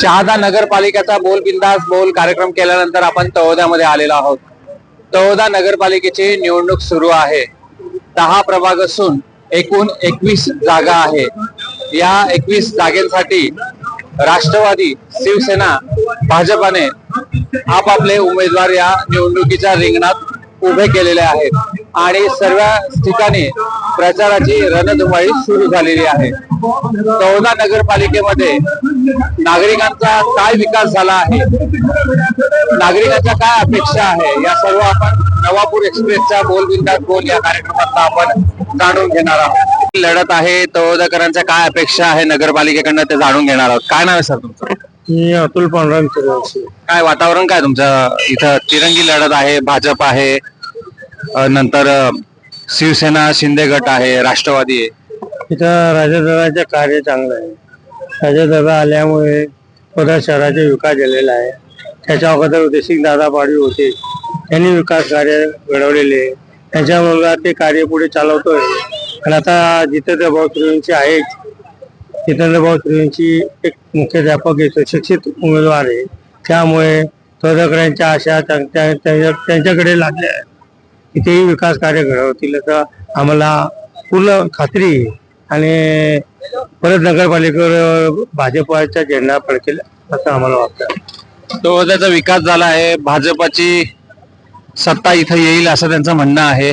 शहादा नगरपालिकेचा बोल बिंदास बोल कार्यक्रम केल्यानंतर आपण तळोद्यामध्ये आलेलो आहोत. तळोदा नगरपालिकेची निवडणूक सुरू आहे. दहा प्रभाग असून एकूण एकवीस जागा आहे. या एकवीस जागेसाठी राष्ट्रवादी शिवसेना भाजपाने आपापले उमेदवार या निवडणुकीच्या रिंगणात उभे केलेले आहेत. आणि सर्व ठिकाणी प्रचाराची रणधुमाळी सुरू झालेली आहे. तळोदा नगरपालिकेमध्ये नागरिकांचा काय विकास झाला आहे? नागरिकांच्या काय अपेक्षा आहे? या सर्व आपण नवापूर एक्सप्रेसच्या बोल बिंदास बोल या कार्यक्रमात आपण जाणून घेणार आहोत. लढत आहे तळोदाकरांच्या काय अपेक्षा आहे? नगरपालिकेकडनं ते जाणून घेणार आहोत. काय नाव आहे सर तुमचं? मी अतुल पांडुरंग काय वातावरण काय तुमचं? इथं तिरंगी लढत आहे भाजप आहे नंतर शिवसेना शिंदे गट आहे राष्ट्रवादी आहे. इथं राजादादाचे कार्य चांगलं आहे. राजादादा आल्यामुळे थोड्या शहराचा विकास झालेला आहे. त्याच्या अगोदर उदेशिक दादा पाडवी होते. त्यांनी विकास कार्य घडवलेले. आहे. त्यांच्या मुलगा ते कार्य पुढे चालवतोय. आणि आता जितेंद्र भाऊ त्रिवेंची आहेत. जितेंद्र भाऊ त्रिवेंची एक मुख्याध्यापक येतो शिक्षित उमेदवार आहे. त्यामुळे तोदकरांच्या आशा त्यां- त्या- त्यांच्याकडे लागल्या आहेत. तिथेही विकास कार्य घडवतील असं आम्हाला पूर्ण खात्री आहे. आणि परत नगरपालिकेवर भाजपचा झेंडा फडकेल असं आम्हाला वाटतं. तळोद्याचा विकास झाला आहे. भाजपाची सत्ता इथं येईल असं त्यांचं म्हणणं आहे.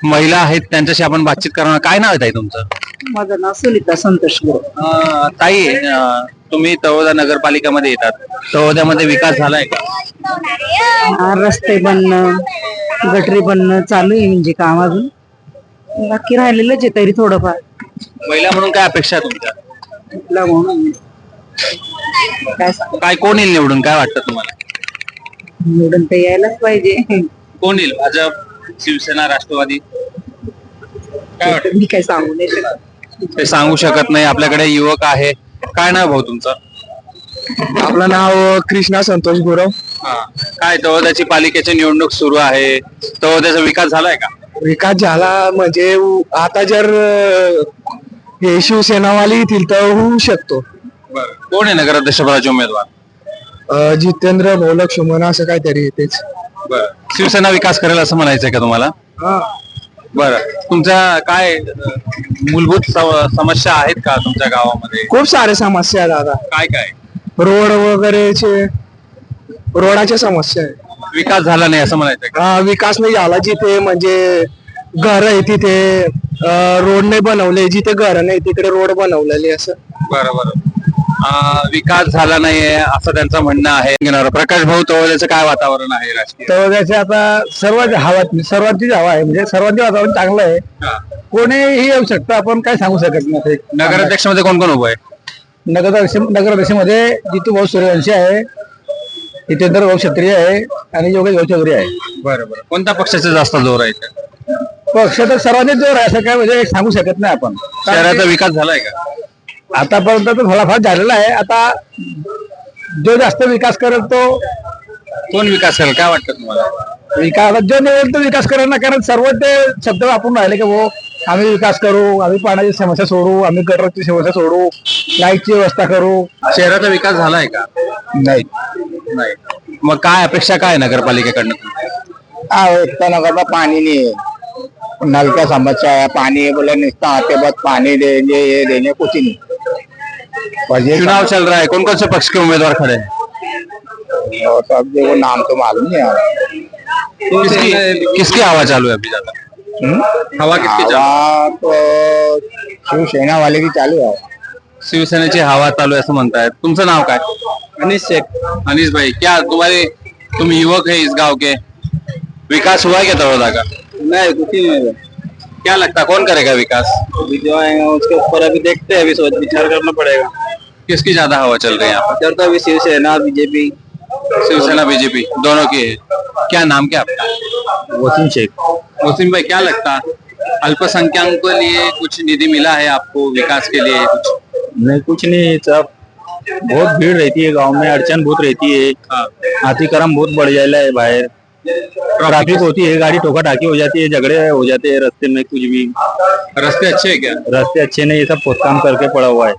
महिला आहेत त्यांच्याशी आपण बातचीत करणार. काय नाव आहे ताई तुमचं? माझं नाव सुनीता संतोष ताई तुम्ही तळोदा नगरपालिकेमध्ये येतात. तळोद्यामध्ये विकास झालाय का? हा, रस्ते बनणं गटरी बनणं चालू आहे म्हणजे काम अजून. बाकी राहिलेलंच आहे तरी थोडंफार. महिला म्हणून काय अपेक्षा आहे तुमच्या? कुठलं म्हणून काय? सांगू? काय कोण येईल निवडून? काय वाटतं तुम्हाला? निवडून तर यायलाच पाहिजे. कोण येईल? भाजप शिवसेना राष्ट्रवादी? काय वाटतं? मी काय सांगू नाही शकत. ते सांगू शकत नाही. आपल्याकडे युवक आहे. काय नाव भाऊ तुमचं? आपलं नाव कृष्णा संतोष गुरव. हा. काय तळोद्याची पालिकेची निवडणूक सुरू आहे. तळोद्याचा विकास झालाय का? विकास झाला म्हणजे आता जर हे शिवसेनावाले येतील तर होऊ शकतो. कोण आहे नगराध्यक्षपदाचे उमेदवार? जितेंद्र भोलक सुमन असं काहीतरी तेच. शिवसेना विकास करेल असं म्हणायचंय का तुम्हाला? बरं. तुमच्या काय अ, मूलभूत समस्या आहेत का तुमच्या गावामध्ये? खूप सारे समस्या आहेत दादा. काय काय? रोड वगैरेचे रोडाच्या समस्या आहे विकास झाला नाही असं म्हणायचंय का? हा, विकास नाही झाला जिथे म्हणजे घर आहे तिथे. रोड नाही बनवले जिथे घर नाही तिकडे रोड बनवलेले असं. बरं बरं अ, विकास झाला नाहीये असं त्यांचं म्हणणं आहे. घेणार. प्रकाश भाऊ तळोद्याचं काय वातावरण आहे राजकीय? आता सर्वात हवा सर्वांचीच हवा आहे. म्हणजे सर्वांचे वातावरण चांगलं आहे. हा. कोणीही येऊ शकतं आपण काय सांगू शकत नाही नगराध्यक्षमध्ये कोण कोण उभं आहे? नगराध्यक्ष नगराध्यक्षमध्ये जितू भाऊ सूर्यवंशी आहे जितेंद्र भाऊ क्षत्रिय आहे आणि योगेश भाऊ चौधरी आहे. बरं बरं कोणत्या पक्षाचा जास्त जोर आहे इथे? पक्ष तर सर्वांनीच जोर आहे असं काय म्हणजे सांगू शकत नाही आपण. शहराचा विकास झालाय का? आतापर्यंत तर थोडाफार झालेला आहे. आता जो जास्त विकास करेल तो कोण विकास करेल? काय वाटतं तुम्हाला? विकास जो निवडेल तो विकास करेल ना कारण सर्व ते शब्द वापरून राहिले की हो आम्ही विकास करू आम्ही पाण्याची समस्या सोडू आम्ही गटराची समस्या सोडू लाईटची व्यवस्था करू. शहराचा विकास झालाय का? नाही. नाही. मग काय अपेक्षा काय आहे नगरपालिकेकडनं? नगर में पानी नहीं है नल का समस्या है पानी बोले निस्ता आते बस पानी देंगे ये देंगे कुछ ही नहीं। ये चुनाव चल रहा है कौन कौन से पक्ष के उम्मीदवार खड़े हैं? और सब देखो नाम तो मालूम नहीं है किसकी किसकी हवा चालू है अभी ज़्यादा? हवा किसकी चालू तो शिवसेना वाले की चालू है। शिवसेना शिवसेनेची हवा चालू है असं म्हणतायत. तुमचं नाव काय? अनिश शेख. अनिश भाई क्या तुम्हारे तुम युवक है इस गाँव के। विकास हुआ है क्या तड़ोदा का नहीं कुछ नहीं क्या लगता है कौन करेगा विकास? अभी जो आएगा उसके ऊपर अभी देखते हैं अभी सोच विचार करना पड़ेगा। किसकी ज़्यादा हवा चल रही है यहाँ इधर तो अभी शिवसेना बीजेपी। शिवसेना बीजेपी दोनों की है। क्या नाम क्या आपका? वसीम शेख। मुस्लिम भाई क्या लगता अल्पसंख्यकों के लिए कुछ निधि मिला है आपको विकास के लिए कुछ? नहीं कुछ नहीं सब बहुत भीड़ रहती है गाँव में अड़चन बहुत रहती है। हाँ, अतिक्रम बहुत बढ़ जाएला है बाहर। ट्रैफिक होती है गाड़ी टोका टाकी हो जाती है झगड़े हो जाते हैं रास्ते में कुछ भी। रस्ते अच्छे है क्या? रास्ते अच्छे नहीं ये सब काम करके पड़ा हुआ है।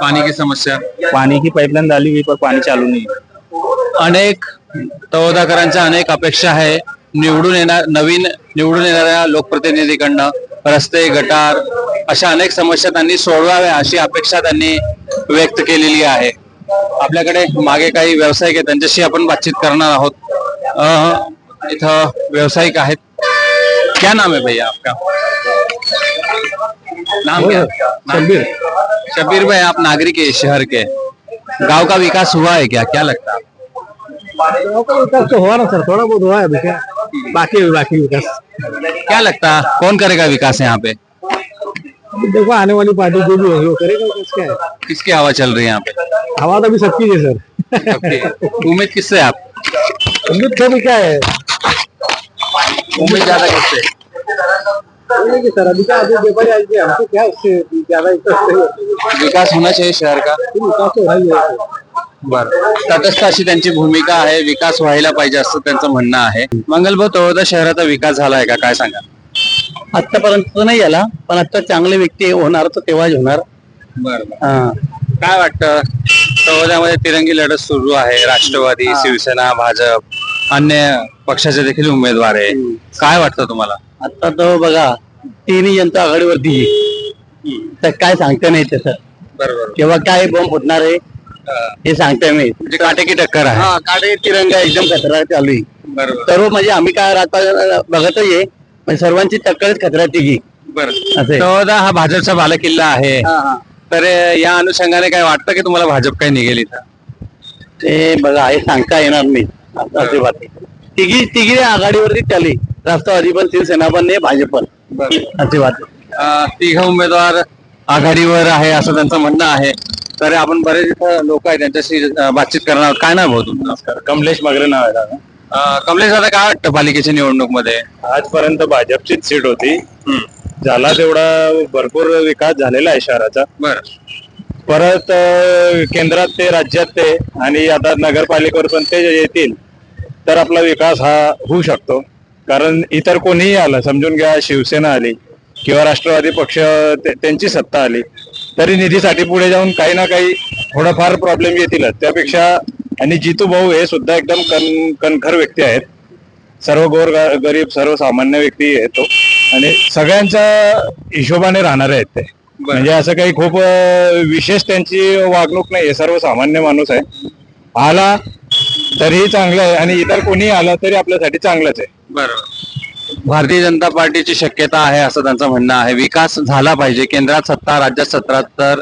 पानी की समस्या? पानी की पाइपलाइन डाली हुई पर पानी चालू नहीं। अनेक तळोदाकरांच्या अनेक अपेक्षा आहे निवडून येणार नवीन निवडून येणाऱ्या लोकप्रतिनिधीकडनं रस्ते गटार अशा अनेक समस्या त्यांनी सोडवाव्या अशी अपेक्षा त्यांनी व्यक्त केलेली आहे. आपल्याकडे मागे काही व्यावसायिक आहेत त्यांच्याशी आपण बातचीत करणार आहोत. इथं व्यावसायिक आहेत. क्या नाम है भैया आपका? नाम क्या शब्बीर. शब्बीर भाई आप नागरिक है इस शहर के। गाँव का विकास हुआ है क्या? क्या लगता है? तो हुआ ना सर थोड़ा बहुत हुआ है अभी क्या? बाकी है बाकी विकास। क्या लगता है? कौन करेगा विकास यहाँ पे? देखो आने वाली पार्टी जो भी होगी वो करेगा है? किसकी हवा चल रही है यहाँ पे? हवा तो अभी सबकी है सर। सबकी। उम्मीद किससे है आप? उम्मीद तो भी क्या है? उम्मीद ज्यादा बोलेंगे सर अभी क्या अभी हमको क्या ज्यादा है विकास होना चाहिए शहर का. विकास तो बर. तटस्थ अशी त्यांची भूमिका आहे. विकास व्हायला पाहिजे असं त्यांचं म्हणणं आहे. मंगलभाऊ तळोदा शहराचा विकास झालाय का? काय सांगा आतापर्यंत नाही आला पण आता चांगले व्यक्ती होणार तर तेव्हाच होणार. बर हा. काय वाटतं? तळोद्यामध्ये तिरंगी लढत सुरू आहे. राष्ट्रवादी शिवसेना भाजप. अन्य पक्षाचे देखील उमेदवार आहे काय वाटतं तुम्हाला? आता तर बघा तिन्ही जनता आघाडीवरती आहे. तर काय सांगता नाही त्याचं. बरोबर. केव्हा काय बॉम्ब फुटणार आहे हे. सांगता नाही. म्हणजे काटेकी टक्कर आहे. हा काढे तिरंगा एकदम खतरा चालू आहे. बरोबर. सर्व म्हणजे आम्ही काय राजपाल बघतच आहे पण सर्वांची टक्करच खतरा तिघी बरं. असं. आहे. हा भाजपचा बालेकिल्ला आहे. तर या अनुषंगाने काय वाटतं की तुम्हाला भाजप काही निघेल इथं? ते बघा हे सांगता येणार नाही. असं अशी बात आहे. तिघी तिघी आघाडीवरती चालली राष्ट्रवादी पण शिवसेना पण नाही भाजप पण. अशी बात आहे. अं, तिघ उमेदवार आघाडीवर आहे असं त्यांचं म्हणणं आहे. तर आपण बरेच लोक आहेत त्यांच्याशी बातचीत करणार आहोत. काय नाव भाऊ तुमचं? नमस्कार. कमलेश मगरे नाव आहे दादा. कमलेश दादा काय वाटतं पालिकेच्या निवडणूकमध्ये आजपर्यंत भाजपचीच सीट होती. झाला तेवढा भरपूर विकास झालेला आहे शहराचा. बर. परत केंद्रात ते राज्यात ते आणि आता नगरपालिकेवर पण ते जे येतील तर आपला विकास हा होऊ शकतो. कारण इतर कोणीही आलं समजून घ्या शिवसेना आली किंवा राष्ट्रवादी पक्ष त्यांची सत्ता आली तरी निधीसाठी पुढे जाऊन काही ना काही थोडंफार प्रॉब्लेम येतीलच. त्यापेक्षा आणि जितू भाऊ हे सुद्धा एकदम कण कणखर व्यक्ती आहेत. सर्व गोर गरीब सर्वसामान्य व्यक्ती येतो. आणि सगळ्यांच्या हिशोबाने राहणारे आहेत ते. म्हणजे असं काही खूप विशेष त्यांची वागणूक नाही आहे. सर्वसामान्य माणूस आहे. आला तरीही चांगलं आहे आणि इतर कोणी आला तरी आपल्यासाठी चांगलंच आहे. बरोबर भारतीय जनता पार्टीची शक्यता आहे असं त्यांचं म्हणणं आहे. विकास झाला पाहिजे. केंद्रात सत्ता राज्यात सत्ता तर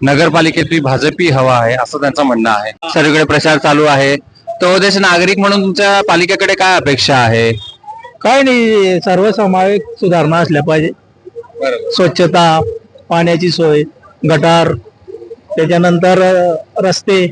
नगरपालिकेतही भाजपी हवा आहे असं त्यांचं म्हणणं आहे. सर्वीकडे प्रचार चालू आहे. तो देश नागरिक म्हणून तुमच्या पालिकेकडे काय अपेक्षा आहे? काय नाही. सर्वसमावेश सुधारणा असल्या पाहिजे. बरोबर स्वच्छता पाण्याची सोय गटार त्याच्यानंतर रस्ते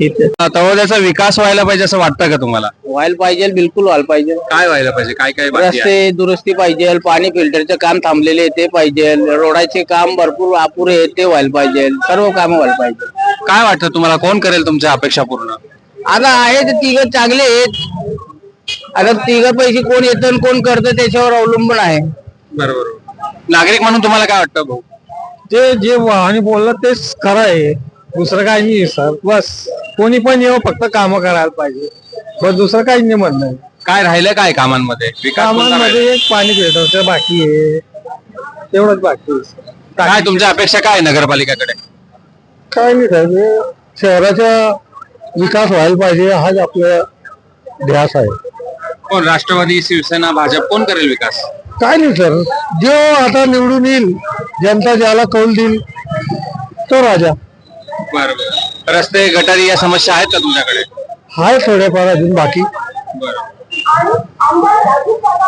तळोद्याचा विकास व्हायला पाहिजे असं वाटतं का तुम्हाला? व्हायला पाहिजे बिलकुल व्हायला पाहिजे. काय व्हायला पाहिजे? काय काय बाकी आहे? रस्ते दुरुस्ती पाहिजे पाणी फिल्टरचं काम थांबलेले आहे ते पाहिजे रोडाचे काम भरपूर अपुरे आहे ते व्हायला पाहिजे सर्व काम व्हायला पाहिजे. काय वाटतं तुम्हाला? कोण करेल तुमच्या अपेक्षा पूर्ण? आता आहे ते तिघ चांगले आहेत. आता तिघ पैसे कोण येतं आणि कोण करतं त्याच्यावर अवलंबून आहे. बरोबर. नागरिक म्हणून तुम्हाला काय वाटतं भाऊ? ते जे वाहने बोललं तेच खरं आहे. दुसरं काही नाही सर. बस. कोणी पण येऊ फक्त कामं करायला पाहिजे. बस दुसरं काही नाही म्हणणं काय राहिलं काय कामांमध्ये? विकास कोणता राहिला? कामांमध्ये एक पाणी फिल्टरचं बाकी आहे. तेवढंच बाकी आहे. काय तुमच्या अपेक्षा काय आहे नगरपालिकेकडे? काय नाही सर. हे शहराचा विकास व्हायला पाहिजे हाच आपला ध्यास आहे. कोण? राष्ट्रवादी शिवसेना भाजप कोण करेल विकास? काय नाही सर. जो आता निवडून येईल. जनता ज्याला कौल देईल तो राजा. बरोबर रस्ते गटारी या समस्या आहेत का तुमच्याकडे? हाय थोडेफार अजून बाकी.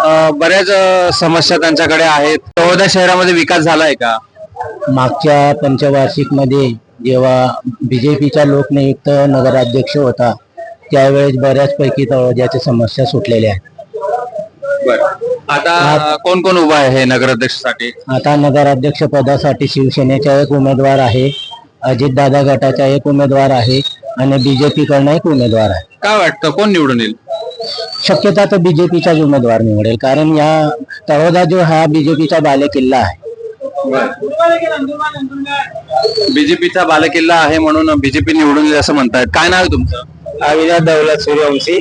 अं, बऱ्याच अं, समस्या त्यांच्याकडे आहेत. तळोदा शहरामध्ये विकास झालाय का? मागच्या पंचवार्षिकमध्ये जेव्हा बीजेपीचा लोकनियुक्त नगराध्यक्ष होता त्यावेळेस बऱ्याचपैकी तळोद्याच्या समस्या सुटलेल्या आहेत. आता कोण कोण उभा आहे नगराध्यक्षसाठी? आता नगराध्यक्ष पदासाठी शिवसेनेचा एक उमेदवार आहे अजितदादा गटाचा एक उमेदवार आहे आणि बीजेपी कडनं एक उमेदवार आहे. काय वाटतं कोण निवडून येईल? शक्यता तर बीजेपीचाच उमेदवार निवडेल कारण या तळोदा जो हा बीजेपीचा बाले किल्ला आहे बीजेपीचा बालेकिल्ला आहे म्हणून बीजेपी निवडून येईल असं म्हणतायत. काय नाव आहे तुमचं? अविनाश दौलत सूर्यवंशी.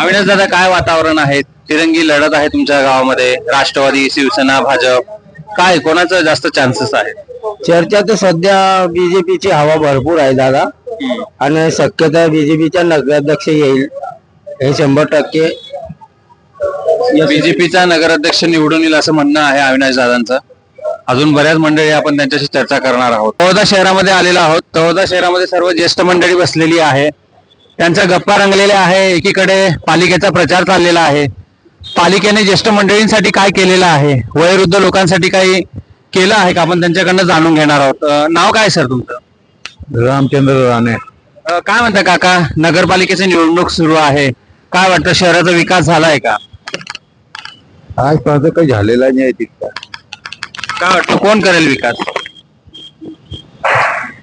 अविनाश दादा काय वातावरण आहे? तिरंगी लढत आहे तुमच्या गावामध्ये. राष्ट्रवादी शिवसेना भाजप. काय कोणाचं जास्त चान्सेस आहे चर्चा तर सध्या बीजेपीची हवा भरपूर आहे दादा. आणि शक्यता बीजेपीचा नगराध्यक्ष येईल. हे शंभर टक्के. बीजेपीचा नगराध्यक्ष निवडून येईल असं म्हणणं आहे अविनाश दादांचं. अजून बऱ्याच मंडळी आपण त्यांच्याशी चर्चा करणार आहोत. तळोदा शहरामध्ये आलेलो आहोत. तळोदा शहरामध्ये सर्व ज्येष्ठ मंडळी बसलेली आहे. त्यांच्या गप्पा रंगलेल्या आहे. एकीकडे पालिकेचा प्रचार चाललेला आहे. पालिकेने ज्येष्ठ मंडळींसाठी काय केलेलं आहे? वयोवृद्ध लोकांसाठी काही केलं आहे का? आपण त्यांच्याकडनं जाणून घेणार आहोत. नाव काय सर तुमचं? रामचंद्र राणे. काय म्हणता काका? नगरपालिकेची निवडणूक सुरू आहे. काय वाटतं शहराचा विकास झालाय का? आजपर्यंत काही झालेला नाही तिथला काय वाटतं कोण करेल विकास?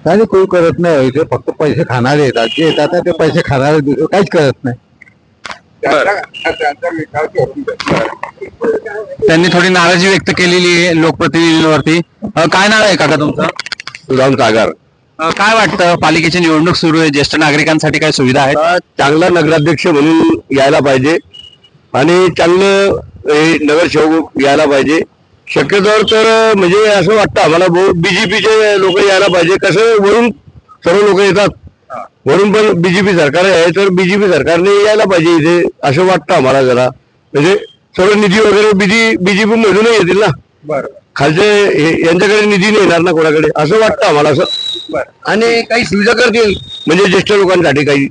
काही कोणी करत नाही. इथे फक्त पैसे खाणारे येतात. जे येतात ते पैसे खाणारे काहीच करत नाही. त्यांनी थोडी नाराजी व्यक्त केलेली आहे लोकप्रतिनिधींवरती. अं, काय नाव आहे काका तुमचं? सुदाम सागर. अं, काय वाटतं? पालिकेची निवडणूक सुरू आहे. ज्येष्ठ नागरिकांसाठी काय सुविधा आहेत? चांगला नगराध्यक्ष म्हणून यायला पाहिजे. आणि चांगलं हे नगरसेवक यायला पाहिजे. शक्यतोवर तर म्हणजे असं वाटतं आम्हाला बीजेपीचे लोक यायला पाहिजे. कसं वरून सर्व लोक येतात. वरून पण बीजेपी सरकार आहे तर बीजेपी सरकारने यायला पाहिजे इथे असं वाटतं आम्हाला जरा. म्हणजे सर्व निधी वगैरे बीजी बीजेपी मधूनच येतील ना? खालचे हे- यांच्याकडे निधी नाही येणार ना कोणाकडे? असं वाटतं आम्हाला असं. आणि काही सुविधा करतील म्हणजे ज्येष्ठ लोकांसाठी काही.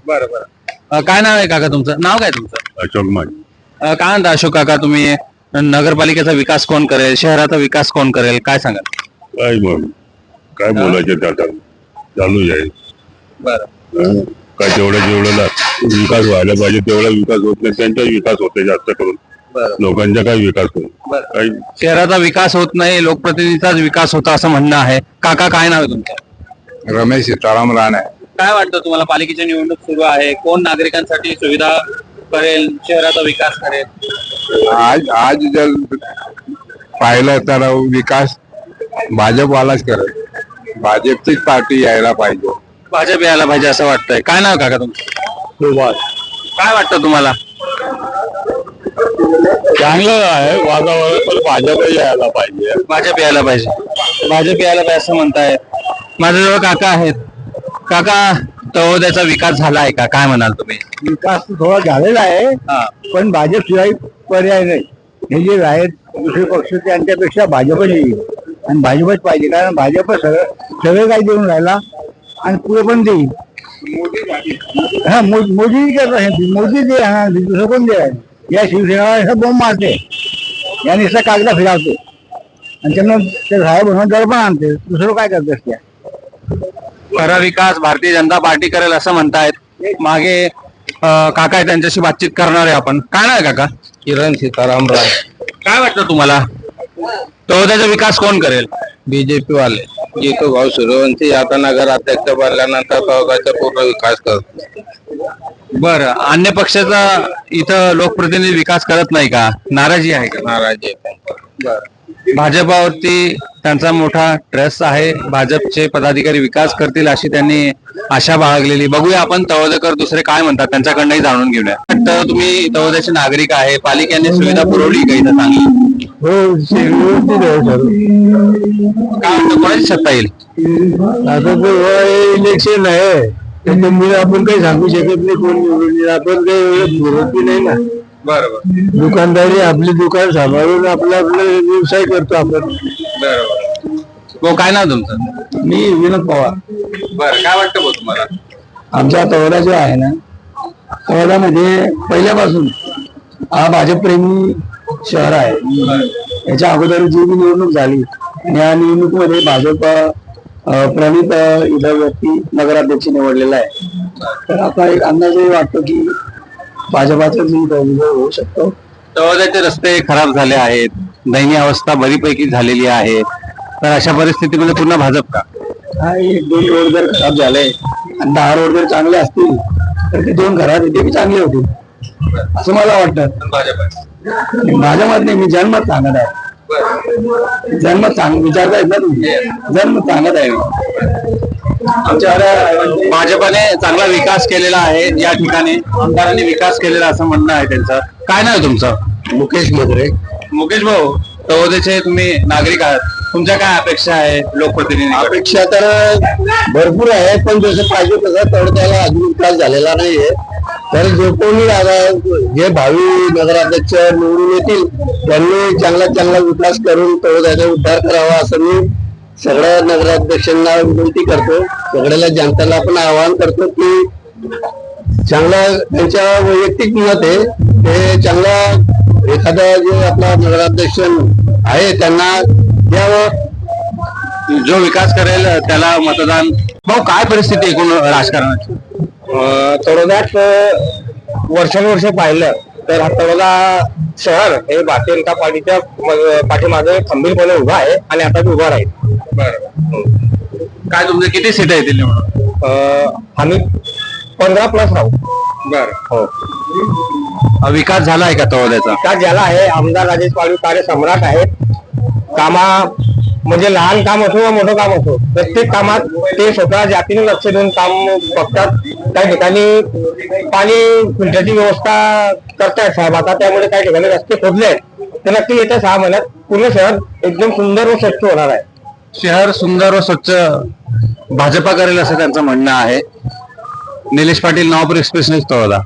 अं, काय नाव आहे काका तुमचं? नाव काय तुमचं? अशोक माने. काय म्हणता अशोक काका तुम्ही नगरपालिकेचा विकास कोण करेल शहराचा विकास कोण करेल काय सांगाल? काय मग काय बोलायचं चालू आहे हं? तेवढं जेवढं ना विकास व्हायला पाहिजे तेवढा विकास होत नाही त्यांचाच विकास होते जास्त करून. लोकांचा काय विकास होईल. काही शहराचा विकास होत नाही लोकप्रतिनिधीचाच विकास होता असं म्हणणं आहे. काका काय नाव आहे तुमचं? रमेश सीताराम राणे. काय वाटतं तुम्हाला पालिकेची निवडणूक सुरू आहे? कोण नागरिकांसाठी सुविधा करेल शहराचा विकास करेल? आज आज जर पाहिलं तर विकास भाजपवालाच करेल. भाजपचीच पार्टी यायला पाहिजे. भाजप यायला पाहिजे असं वाटतंय. काय नाव काका तुमचं? काय वाटतं तुम्हाला? चांगलं आहे वातावरण पण भाजप यायला पाहिजे. भाजप यायला पाहिजे. भाजप यायला पाहिजे असं म्हणताय माझ्याजवळ काका आहेत. काका तळोद्याचा विकास झाला आहे का? काय म्हणाल तुम्ही? विकास थोडा झालेला आहे हा. पण भाजप शिवाय पर्याय नाही. हे जे आहेत दुसरे पक्ष त्यांच्यापेक्षा भाजपच येईल. आणि भाजपच पाहिजे कारण भाजप सगळं सगळं काही देऊन राहिला. आणि पुढे पण देईल हा मो- मोदी करत आहे मोदी दे हा दुसरं कोण दे? या शिवसेना असं बोंब मारते. या नुसता कागदा फिरावते. आणि त्यांना ते झाड बनवून दर पण आणते. दुसरं काय करत असते खरा विकास भारतीय जनता पार्टी करेल असं म्हणतायत. मागे काका आहे त्यांच्याशी बातचीत करणार आहे आपण. काय नाही काका? किरण सीताराम राय. काय वाटतं तुम्हाला? तळोद्याचा विकास कोण करेल? बीजेपी वाले जितू भाऊ सूर्यवंशी आता नगर अध्यक्ष बनल्यानंतर चौकाचा पूर्ण विकास करतो. बरं अन्य पक्षाचा इथं लोकप्रतिनिधी विकास करत नाही का? नाराजी आहे का? नाराजी भाजपावरती त्यांचा मोठा ट्रस्ट आहे. भाजपचे पदाधिकारी विकास करतील अशी त्यांनी आशा बाळगलेली. बघूया आपण तळोदेकर दुसरे काय म्हणतात त्यांच्याकडनंही जाणून घेऊया. तर तुम्ही तळोद्याचे नागरिक आहे. पालिकेने सुविधा पुरवली का इथं चांगली? हो काय वाटतं कोणाची सत्ता येईल. आता तर इलेक्शन आहे. त्याच्यामुळे आपण काही सांगू शकत नाही कोण निवडून येईल. आपण काही पुरवती नाही ना. बरोबर. दुकानदारी आपली दुकान सांभाळून आपला आपला व्यवसाय करतो आपण. बरोबर. हो काय नाव तुमचं? मी विनोद पवार. बरं काय वाटतं भाऊ तुम्हाला? आमचा तवडा जो आहे ना तवडामध्ये पहिल्यापासून हा भाजपप्रेमी शहर आहे. याच्या अगोदर जी बी निवडणूक झाली या निवडणुकीमध्ये भाजप प्रणित इथं व्यक्ती नगराध्यक्ष निवडलेला आहे. तर आता एक अंदाजही वाटतो की भाजपाचा जी विजय होऊ शकतो. तळोद्याचे रस्ते खराब झाले आहेत. दयनीय अवस्था बरीपैकी झालेली आहे. तर अशा परिस्थितीमध्ये पुन्हा भाजप का? हा एक दोन रोड जर खराब झाले आणि दहा रोड जर चांगले असतील तर ते दोन घरात येते बी चांगले होतील? असं मला वाटतं. भाजप माझ्या मत नाही मी जन्मत सांगत आहे. जन्म सांग विचारता येत ना तुम्ही जन्म सांगत आहे मी. आमच्या भाजपने चांगला विकास केलेला आहे या ठिकाणी. आमदारांनी विकास केलेला असं म्हणणं आहे त्यांचं. काय नाव तुमचं? मुकेश मधुरे मुकेश भाऊ तळोदेचे तुम्ही नागरिक आहात. तुमच्या काय अपेक्षा आहे लोकप्रतिनिधी अपेक्षा तर भरपूर आहे पण जसं पाहिजे तसं तेवढं त्याला अजून विकास झालेला नाहीये. तर जो कोणी जे भावी नगराध्यक्ष निवडून येतील त्यांनी चांगला चांगला विकास करून तळोद्याचा उद्धार करावा असं मी सगळ्या नगराध्यक्षांना विनंती करतो. सगळ्याला जनतेला पण आवाहन करतो की चांगला त्यांच्या वैयक्तिक मत आहे. ते चांगला एखादा जे आपला नगराध्यक्ष आहे त्यांना द्यावं. जो विकास करेल त्याला मतदान भाऊ काय परिस्थिती एकूण राजकारणाची? तळोद्यात वर्षानुवर्ष पाहिलं तर हा तळोदा शहर हे भारतीय जनता पार्टीच्या पाठीमागे खंबीरपणे उभा आहे आणि आता उभा राहील. काय तुमचे किती सीट येतील अं, आम्ही पंधरा प्लस राहू. बर. हो. विकास झाला आहे का तळोद्याचा का ज्याला आहे. आमदार राजेश पाडवी कार्य सम्राट आहेत. कामा म्हणजे लहान काम असो व मोठं काम असो प्रत्येक कामात ते स्वतः जातीने लक्ष देऊन काम बघतात. काही ठिकाणी पाणी फिल्टरची व्यवस्था करतायत साहेब. आता त्यामुळे काही ठिकाणी रस्ते खोदले आहेत. तर नक्की येत्या सहा महिन्यात पूर्ण शहर एकदम सुंदर व स्वच्छ होणार आहे. शहर सुंदर व स्वच्छ भाजपा करेल असं त्यांचं म्हणणं आहे. Nilesh Patil Navapur express news Taloda.